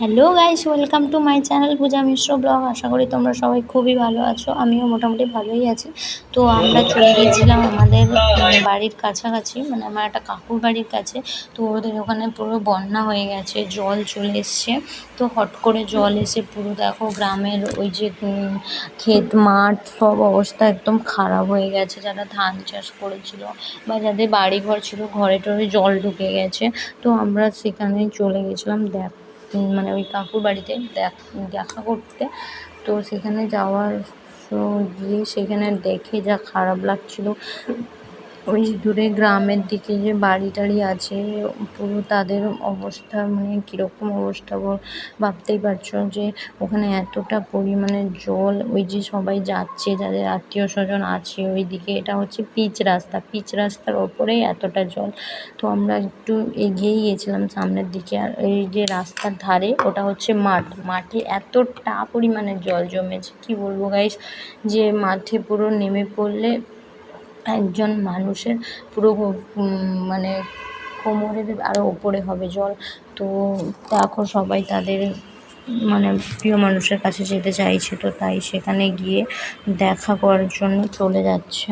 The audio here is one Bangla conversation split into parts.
Hello guys welcome to my channel Puja Mishra vlog আশা করি তোমরা সবাই খুবই ভালো আছো, আমিও মোটামুটি ভালোই আছি। তো আমরা চলে গিয়েছিলাম আমাদের বাড়ির কাছাকাছি মানে আমার একটা কাকুর বাড়ির কাছে। তো ওদের ওখানে পুরো বন্যা হয়ে গেছে, জল চলে এসছে। তো হট করে জল এসে পুরো দেখো গ্রামের ওই যে ক্ষেত মাঠ সব অবস্থা একদম খারাপ হয়ে গেছে। যারা ধান চাষ করেছিল বা যাদের বাড়ি ঘর ছিল, ঘরে টরে জল ঢুকে গেছে। তো আমরা সেখানে চলে গেছিলাম, দেখ। মানে ওই কাকুর বাড়িতে দেখা করতে। তো সেখানে যাওয়ার গিয়ে সেখানে দেখে যা খারাপ লাগছিল ওই দূরে গ্রামের দিকে যে বাড়ি টাড়ি আছে, পুরো তাদের অবস্থা মানে কীরকম অবস্থা বল ভাবতেই পারছ যে ওখানে এতটা পরিমাণে জল, ওই যে সবাই যাচ্ছে, যাদের আত্মীয় স্বজন আছে ওই দিকে এটা হচ্ছে পিচ রাস্তা। পিচ রাস্তার ওপরেই এতটা জল। তো আমরা একটু এগিয়েই গিয়েছিলাম সামনের দিকে, আর এই যে রাস্তার ধারে ওটা হচ্ছে মাঠ। মাঠে এতটা পরিমাণে জল জমেছে, কি বলব গাইস যে মাঠে পুরো নেমে পড়লে একজন মানুষের পুরো মানে কোমরের আরও ওপরে হবে জল। তো এখন সবাই তাদের মানে প্রিয় মানুষের কাছে যেতে চাইছে, তো তাই সেখানে গিয়ে দেখা করার জন্য চলে যাচ্ছে।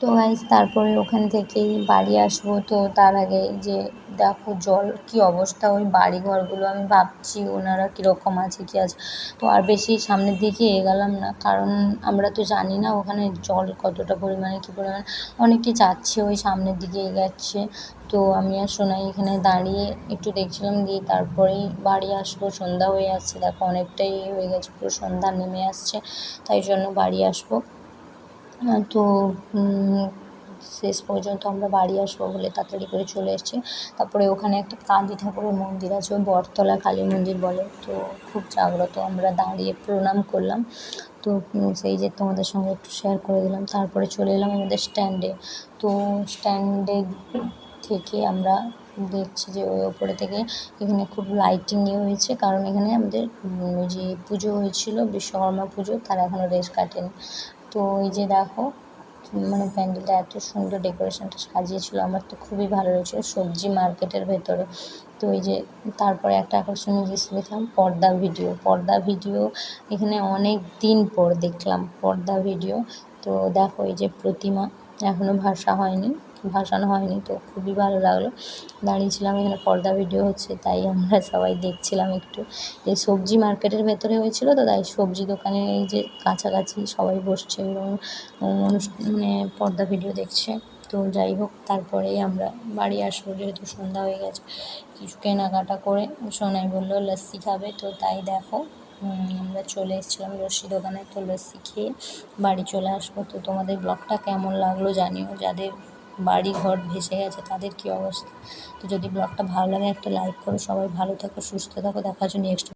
তো গাইজ তারপরে ওখান থেকেই বাড়ি আসব। তো তার আগে যে দেখো জল কি অবস্থা, ওই বাড়ি ঘরগুলো আমি ভাবছি ওনারা কীরকম আছে, কী আছে। তো আর বেশি সামনের দিকে এগালাম না, কারণ আমরা তো জানি না ওখানে জল কতটা পরিমাণে, কী পরিমাণে। অনেকে যাচ্ছে, ওই সামনের দিকে এগাচ্ছে। তো আমি আর সোনাই এখানে দাঁড়িয়ে একটু দেখছিলাম, দিয়ে তারপরেই বাড়ি আসব। সন্ধ্যা হয়ে আসছে, দেখো অনেকটাই হয়ে গেছে, পুরো সন্ধ্যা নেমে আসছে, তাই জন্য বাড়ি আসব। তো শেষ পর্যন্ত আমরা বাড়ি আসব বলে তাড়াতাড়ি করে চলে এসেছি। তারপরে ওখানে একটা কালী ঠাকুরের মন্দির আছে বটতলা কালী মন্দির বলে। তো, খুব জাগ্রত, আমরা দাঁড়িয়ে প্রণাম করলাম। তো সেই যে তোমাদের সঙ্গে একটু শেয়ার করে দিলাম। তারপরে চলে এলাম আমাদের স্ট্যান্ডে তো স্ট্যান্ডে থেকে আমরা দেখছি যে ওই ওপরে থেকে এখানে খুব লাইটিং ইয়ে হয়েছে। কারণ এখানে আমাদের যে পুজো হয়েছিল, বিশ্বকর্মা পুজো, তারা এখনও রেস কাটেনি। তো এই যে দেখো মানে প্যান্ডেলটা এত সুন্দর ডেকোরেশনটা সাজিয়েছিল, আমার তো খুবই ভালো লেগেছিলো সবজি মার্কেটের ভেতরে। তো এই যে তারপরে একটা আকর্ষণীয় জিনিস দেখলাম, পর্দা ভিডিও। পর্দা ভিডিও এখানে অনেক দিন পর দেখলাম, পর্দা ভিডিও। তো দেখো এই যে প্রতিমা এখনও ভাষা হয়নি। ভাসানো হয়নি তো খুবই ভালো লাগল। দাঁড়িয়েছিলাম এখানে, পর্দা ভিডিও হচ্ছে, তাই আমরা সবাই দেখছিলাম একটু। এই সবজি মার্কেটের ভেতরে হয়েছিল তো, তাই সবজি দোকানে এই যে কাছাকাছি সবাই বসছে এবং মানে পর্দা ভিডিও দেখছে। তো যাই হোক, তারপরেই আমরা বাড়ি আসব, যেহেতু সন্ধ্যা হয়ে গেছে। কিছু কেনাকাটা করে সোনাই বলল, লস্যি খাবে? তো তাই দেখো আমরা চলে এসেছিলাম লস্যি দোকানে। তো লস্যি খেয়ে বাড়ি চলে আসব। তো তোমাদের ব্লগটা কেমন লাগল জানিও, যাদের বাড়ি ঘর ভেসে গেছে, তাদের কী অবস্থা? তো যদি ব্লগটা ভালো লাগে একটা লাইক করো, সবাই ভালো থাকো, সুস্থ থাকো, দেখা হচ্ছে নেক্সট